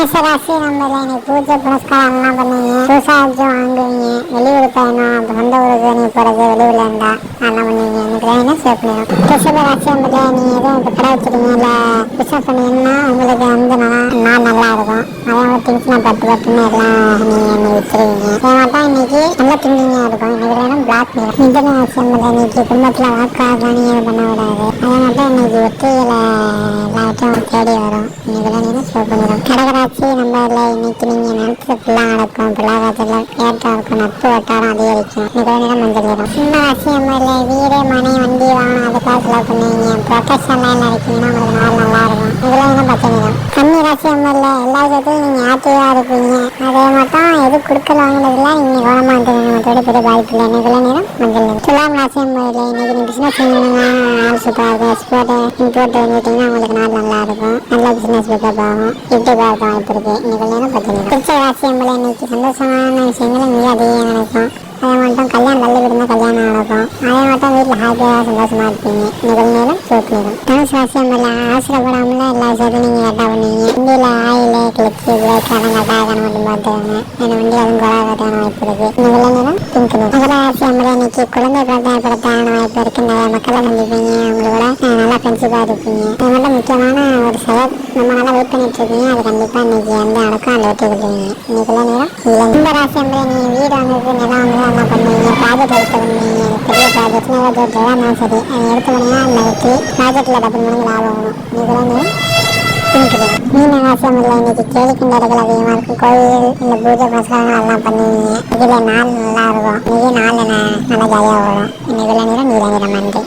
மேஷராசி நம்பர்ல நீ பூஜை புனஸ்காரம் எல்லாம் பண்ணுவீங்க விவசாயம் வாங்குவீங்க. வெளியூர் பயணம் அப்ப சொந்த ஊருக்கு நீ போறது வெளியூர்ல இருந்தா அதெல்லாம் பண்ணுவீங்க. எனக்கு என்ன சேவ் பண்ணிடும் ரிஷப ராசி நம்பர்ல நீ எதுவும் இப்போ கடை வச்சிருக்கீங்க? இல்ல பிசினஸ் பண்ணீங்கன்னா உங்களுக்கு வந்து நான் நல்லா இருக்கும். அதான் திங்ஸ்லாம் பட்டு பட்டுன்னு எல்லாம் நீ என்னை வித்துருவீங்க ஏமாட்டா இன்னைக்கு நல்ல திங்கிங்கா இருக்கும். இன்னைக்கு வேணும் பிளாக் பண்ணிடும் மிதன ராசி நம்பர்ல இன்னைக்கு குடும்பத்துல வாக்காக நீ எதுவும் பண்ண விடாது தேடி வரும். நீங்க பண்ணிடும் கடகராட்சி இல்லை இன்னைக்கு நீங்க ஃபுல்லாக நடக்கும். பொருளாதாரத்தில் ஏற்றம் இருக்கும். நட்பு வட்டாரம் அதிகரிக்கும். இன்னைக்கு நேரம் மஞ்சள் சின்ன ராசி நம்ம இல்லை வீடு மனை வண்டி வாகனம் அதுக்காக செலவு பண்ணுவீங்க. ப்ரொடெக்ஷன் லைன் இருக்கீங்கன்னா உங்களுக்கு நாள் நல்லா இருக்கும். இதெல்லாம் என்ன பச்சை கன்னி ராசி இல்லை எல்லா விஷயத்தையும் நீங்க ஆக்டிவாக இருப்பீங்க. அதே மட்டும் எது கொடுக்கல வாங்கினதுல நீங்க பெரிய பாதிப்பு இல்லை இன்னைக்கு நேரம் மஞ்சள் நேரம் துலாம் ராசி நம்ம இல்லை. இன்னைக்கு நீங்க பிஸ்னஸ் செய்யணும்னா ஆள் சூப்பராக இருக்கும் எக்ஸ்போர்ட் இம்போர்ட் வந்துட்டீங்கன்னா உங்களுக்கு நாள் நல்லா இருக்கும். நல்ல பிஸ்னஸ் பிக்கப் ஆகும் யூடியூப் ஆக வாய்ப்பு இருக்குது இன்னைக்கு நேரம் பத்து நேரம் பிடிச்ச ராசி நம்மள இன்னைக்கு சந்தோஷமான விஷயங்களை மிக அதிகம் நினைக்கும் அதே மட்டும் கல்யாணம் தள்ளி விடுங்க கல்யாணம் நடக்கும். அதே மட்டும் வீட்டில் ஹாப்பியாக சந்தோஷமா இருப்பீங்க. நிகழ் நேரம் சோப்பு நேரம் தனுஷ் ராசியம் இல்லை. ஆசிரியப்படாமல் எல்லா விஷயத்தையும் நீங்கள் கரெக்டாக பண்ணுவீங்க இந்தியில் ஆயிரம் கிளச்சு பிரேக் அதெல்லாம் வந்து தானே மட்டும் வண்டி அதுவும் கொலா குழாதான வாய்ப்பு இருக்கு. இந்த நேரம் பிங்க் நேரம் மகர ராசி இன்னைக்கு குழந்தை பிறந்தப்படுத்தான வாய்ப்பு இருக்கு. நிறைய மக்களை சந்திப்பீங்க. அவங்களோட நல்லா ஃப்ரெண்ட்ஷிப்பாக இருப்பீங்க. அது மட்டும் முக்கியமான ஒரு செயல். நம்ம நல்லா வெயிட் பண்ணிட்டு இருக்கீங்க. அது கண்டிப்பாக இன்னைக்கு எந்த நடக்கும் அந்த வெற்றி கொடுப்பீங்க. இன்னைக்கு நேரம் இல்லை இந்த ராசி நம்மள நீ வீடு வாங்குறது நிலம் வாங்குறது என்ன பண்ணுவீங்க. ப்ராஜெக்ட் எடுத்து பண்ணுவீங்க. பெரிய ப்ராஜெக்ட் ஏதாச்சும் இருந்தாலும் சரி. எடுத்து பண்ணிங்கன்னா அந்த வெற்றி ப்ராஜெக்டில் டபுள் மடங்கு லாபம் வரும். இன்னைக்கு நேரம் மீன அவசியம் இல்லை இன்னைக்கு கேளிக்கின்றர்கள் அதிகமாக இருக்கும் கோயில் இல்லை பூஜை புனஸ்காரங்கள் எல்லாம் பண்ணுவீங்க இதில் நாள் நல்லா இருக்கும். இன்னைக்கு நாள் நல்லா ஜாலியாக வரும். இன்னைக்கு நேரம் நீல நிறம் நன்றி